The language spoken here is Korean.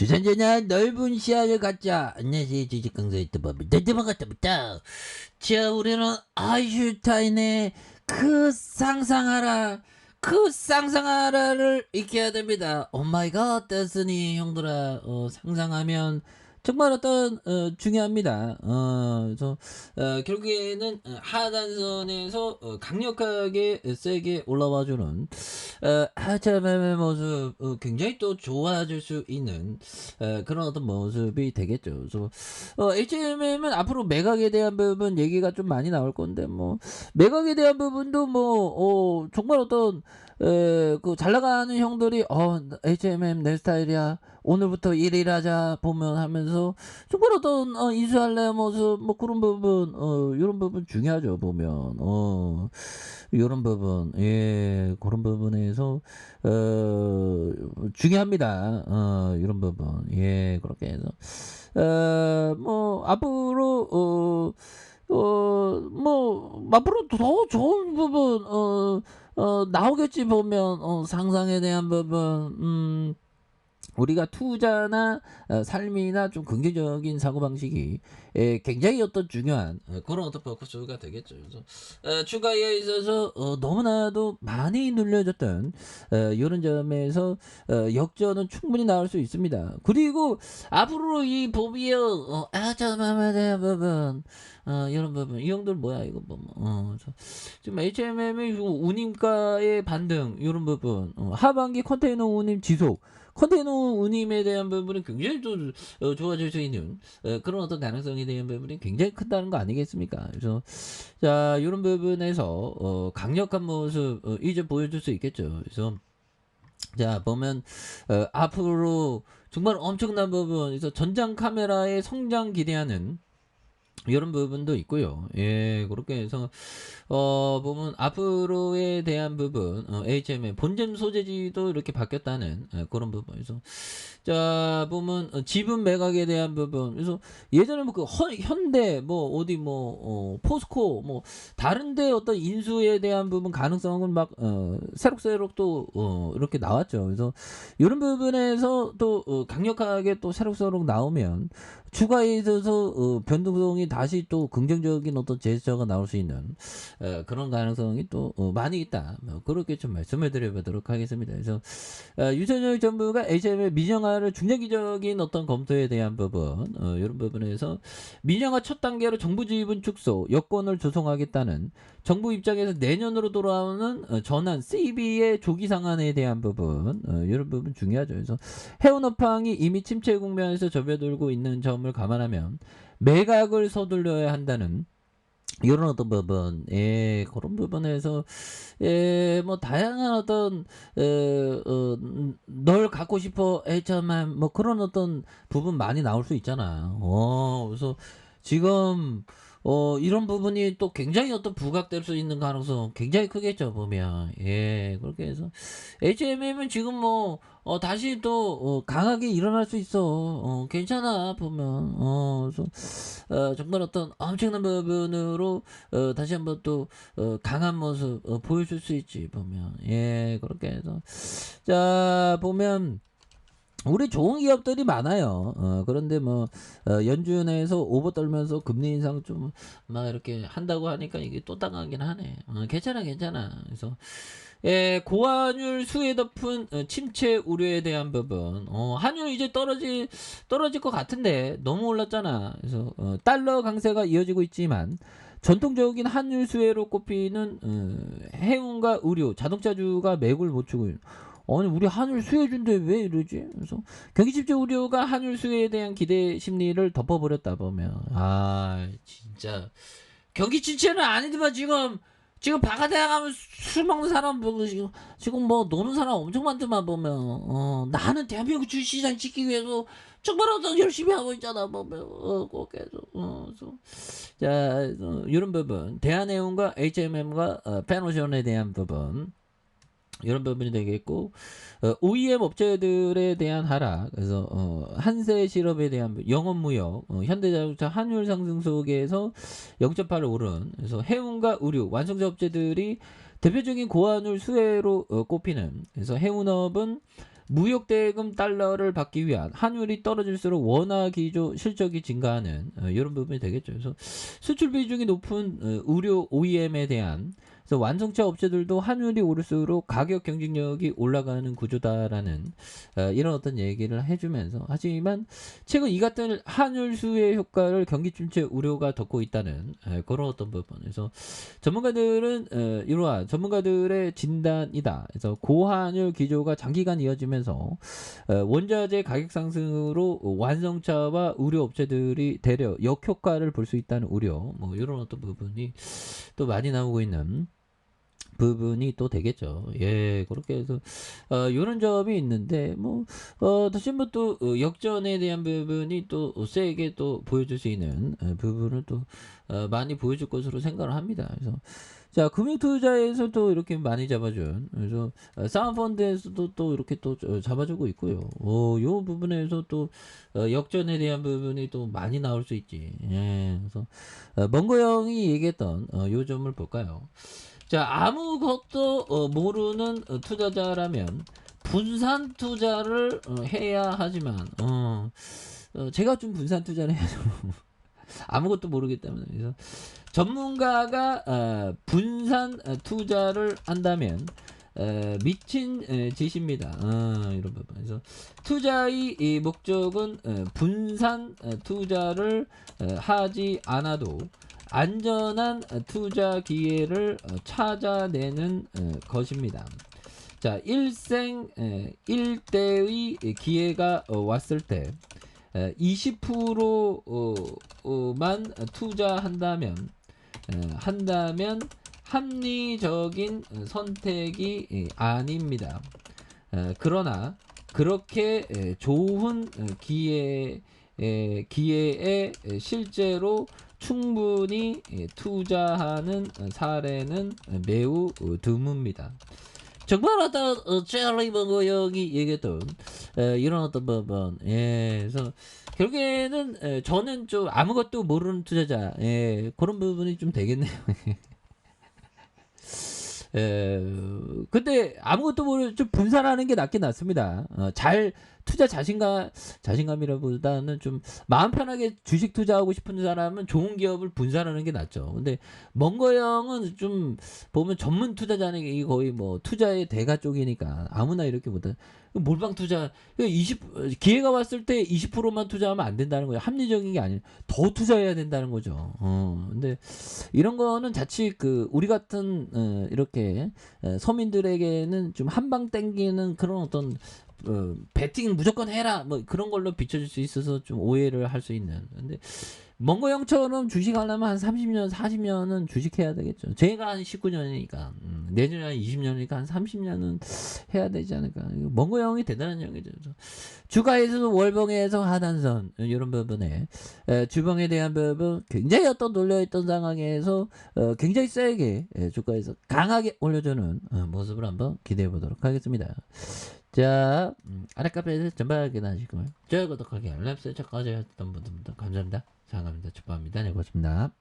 주산전야 넓은 시야를 갖자. 안녕하세요. 주식 강사의 뜨밤입니다. 네, 반갑습니다. 자, 우리는 아인슈타인의 그 상상하라. 그 상상하라를 익혀야 됩니다. 오마이갓, 됐으니 형들아, 어, 상상하면 정말 어떤 어, 중요합니다. 어, 그래서 어, 결국에는 어, 하단선에서 어, 강력하게 세게 올라와주는 어, 하차맘의 모습 어, 굉장히 또 좋아질 수 있는 어, 그런 어떤 모습이 되겠죠. 그래서 어, HMM은 앞으로 매각에 대한 부분 얘기가 좀 많이 나올 건데 뭐 매각에 대한 부분도 뭐 어, 정말 어떤 에, 그잘 나가는 형들이 어 HMM 내 스타일이야. 오늘부터 일일하자 보면 하면서 정말 어떤 어, 인수할래 모습 뭐 그런 부분 어 이런 부분 중요하죠 보면. 어 이런 부분. 예 그런 부분에서 어 중요합니다. 어 이런 부분. 예 그렇게 해서. 어뭐 앞으로 어 어, 뭐, 앞으로 더 좋은 부분, 어, 어, 나오겠지 보면, 어, 상상에 대한 부분, 음, 우리가 투자나 어, 삶이나 좀 긍정적인 사고방식이 에, 굉장히 어떤 중요한 어, 그런 어떤 포커스가 되겠죠. 그래서 어, 추가에 있어서 어, 너무나도 많이 눌려졌던 어, 이런 점에서 어, 역전은 충분히 나올 수 있습니다. 그리고 앞으로 이 법이요, 어, 아자마마 대한 부분, 어, 이런 부분, 이 형들 뭐야 이거 뭐, 어, 저, 지금 HMM의 운임가의 반등 이런 부분, 어, 하반기 컨테이너 운임 지속. 컨테이너 운임에 대한 부분은 굉장히 또 어, 좋아질 수 있는 어, 그런 어떤 가능성에 대한 부분이 굉장히 크다는 거 아니겠습니까? 그래서 자 이런 부분에서 어, 강력한 모습 어, 이제 보여줄 수 있겠죠. 그래서 자 보면 어, 앞으로 정말 엄청난 부분에서 전장 카메라의 성장 기대하는 이런 부분도 있고요. 예, 그렇게 해서 어 보면 앞으로에 대한 부분 어, HM의 본점 소재지도 이렇게 바뀌었다는 예, 그런 부분에서 자 보면 어, 지분 매각에 대한 부분 그래서 예전에 뭐 그 현대 뭐 어디 뭐 어, 포스코 뭐 다른데 어떤 인수에 대한 부분 가능성은 막 어, 새록새록 또 어, 이렇게 나왔죠. 그래서 이런 부분에서 또 어, 강력하게 또 새록새록 나오면 추가에 있어서 어, 변동성이 다시 또 긍정적인 어떤 제스처가 나올 수 있는 어, 그런 가능성이 또 어, 많이 있다. 뭐 그렇게 좀 말씀을 드려보도록 하겠습니다. 그래서 어, 유선열 정부가 HM의 민영화를 중장기적인 어떤 검토에 대한 부분 어, 이런 부분에서 민영화 첫 단계로 정부 지분 축소 여건을 조성하겠다는 정부 입장에서 내년으로 돌아오는 어, 전환 CB의 조기 상한에 대한 부분 어, 이런 부분 중요하죠. 그래서 해운업황이 이미 침체 국면에서 접어들고 있는 점을 감안하면 매각을 서둘러야 한다는 이런 어떤 부분, 예, 그런 부분에서, 예, 뭐, 다양한 어떤, 에, 어, 널 갖고 싶어, 애처만, 뭐, 그런 어떤 부분 많이 나올 수 있잖아. 어, 그래서 지금, 어, 이런 부분이 또 굉장히 어떤 부각될 수 있는 가능성 굉장히 크겠죠, 보면. 예, 그렇게 해서. HMM은 지금 뭐, 어, 다시 또, 어, 강하게 일어날 수 있어. 어, 괜찮아, 보면. 어, 그래서, 어, 정말 어떤 엄청난 부분으로, 어, 다시 한번 또, 어, 강한 모습, 어, 보여줄 수 있지, 보면. 예, 그렇게 해서. 자, 보면, 우리 좋은 기업들이 많아요. 어, 그런데 뭐 어, 연준에서 오버 떨면서 금리 인상 좀 막 이렇게 한다고 하니까 이게 또 당하긴 하네. 어, 괜찮아, 괜찮아. 그래서 예, 고환율 수에 덮은 어, 침체 우려에 대한 부분. 어, 환율 이제 떨어질 떨어질 것 같은데 너무 올랐잖아. 그래서 어, 달러 강세가 이어지고 있지만 전통적인 환율 수혜로 꼽히는 어, 해운과 의료, 자동차주가 매국을 못 주고 있는. 아니 우리 한율 수혜준데 왜 이러지? 그래서 경기 집중 우려가 한율 수혜에 대한 기대 심리를 덮어버렸다 보면. 아 진짜. 경기 침체는 아니지만 지금 지금 바가대학 가면 술 먹는 사람 보고 지금 지금 뭐 노는 사람 엄청 많더만 보면. 어 나는 대한민국 주시장 지키기 위해서 정말 어떤 열심히 하고 있잖아 보면. 어 그래서 어 그래서 자 어, 이런 부분. 대한해운과 HMM과 어, 페노션에 대한 부분 이런 부분이 되겠고 어, OEM 업체들에 대한 하락 그래서 어, 한세 실업에 대한 영업 무역 어, 현대자동차 환율 상승 속에서 0.8을 오른 그래서 해운과 의료 완성자 업체들이 대표적인 고환율 수혜로 어, 꼽히는 그래서 해운업은 무역 대금 달러를 받기 위한 환율이 떨어질수록 원화 기조 실적이 증가하는 어, 이런 부분이 되겠죠. 그래서 수출 비중이 높은 어, 의료 OEM에 대한 그래서 완성차 업체들도 환율이 오를수록 가격 경쟁력이 올라가는 구조다라는 어, 이런 어떤 얘기를 해주면서 하지만 최근 이 같은 환율 수의 효과를 경기 침체 우려가 덮고 있다는 에, 그런 어떤 부분에서 전문가들은 어, 이러한 전문가들의 진단이다. 그래서 고환율 기조가 장기간 이어지면서 어, 원자재 가격 상승으로 완성차와 의료 업체들이 대려 역효과를 볼 수 있다는 우려, 뭐 이런 어떤 부분이 또 많이 나오고 있는. 부분이 또 되겠죠. 예, 그렇게 해서 어, 이런 점이 있는데 뭐 어, 다시 한번 또 어, 역전에 대한 부분이 또 세게 또 보여줄 수 있는 어, 부분을 또 어, 많이 보여줄 것으로 생각을 합니다. 그래서 자 금융투자에서도 이렇게 많이 잡아준 그래서 어, 사은펀드에서도 또 이렇게 또 어, 잡아주고 있고요. 어, 요 부분에서 또 어, 역전에 대한 부분이 또 많이 나올 수 있지. 예, 그래서 어, 먼거 형이 얘기했던 어, 요 점을 볼까요? 자 아무것도 어, 모르는 어, 투자자라면 분산 투자를 어, 해야 하지만 어, 어, 제가 좀 분산 투자를 해야죠. 아무것도 모르기 때문에 그래서 전문가가 어, 분산 어, 투자를 한다면 어, 미친 에, 짓입니다. 어, 이런 부분. 그래서 투자의 이 목적은 어, 분산 어, 투자를 어, 하지 않아도 안전한 어, 투자 기회를 어, 찾아내는 어, 것입니다. 자, 일생 에, 일대의 기회가 어, 왔을 때 20%만 투자한다면 에, 한다면 합리적인 선택이 에, 아닙니다. 에, 그러나 그렇게 에, 좋은 어, 기회 에, 기회에 에, 실제로 충분히 에, 투자하는 어, 사례는 매우 어, 드뭅니다. 정말 어떤 어, 체리 버거 형이 얘기했던 에, 이런 어떤 부분, 예, 그래서 결국에는 에, 저는 좀 아무것도 모르는 투자자, 예, 그런 부분이 좀 되겠네요. 에, 근데 아무것도 모르 좀 분산하는 게 낫긴 낫습니다. 어, 잘 투자 자신감 자신감이라보다는 좀 마음 편하게 주식 투자하고 싶은 사람은 좋은 기업을 분산하는 게 낫죠. 근데 먼거 형은 좀 보면 전문 투자자는 이 거의 뭐 투자의 대가 쪽이니까 아무나 이렇게 못해. 몰빵 투자 20 기회가 왔을 때 20%만 투자하면 안 된다는 거예요. 합리적인 게 아니에요. 더 투자해야 된다는 거죠. 어. 근데 이런 거는 자칫 그 우리 같은 어, 이렇게 어, 서민들에게는 좀 한방 땡기는 그런 어떤 어, 배팅 무조건 해라. 뭐 그런 걸로 비춰질 수 있어서 좀 오해를 할 수 있는. 근데 먼거 형처럼 주식 하려면 한 30년 40년은 주식해야 되겠죠. 제가 한 19년이니까. 음, 내년에 한 20년이니까 한 30년은 해야 되지 않을까. 먼거 형이 대단한 형이죠. 그래서 주가에서도 월봉에서 하단선 이런 부분에 에, 주봉에 대한 부분 굉장히 어떤 놀려있던 상황에서 어, 굉장히 세게 에, 주가에서 강하게 올려주는 어, 모습을 한번 기대해 보도록 하겠습니다 자, 음, 아래 카페에서 전방하게 나시고요. 좋아요, 구독하기, 알람 설정까지 했던 분들도 감사합니다. 사랑합니다. 축복합니다. 네, 고맙습니다.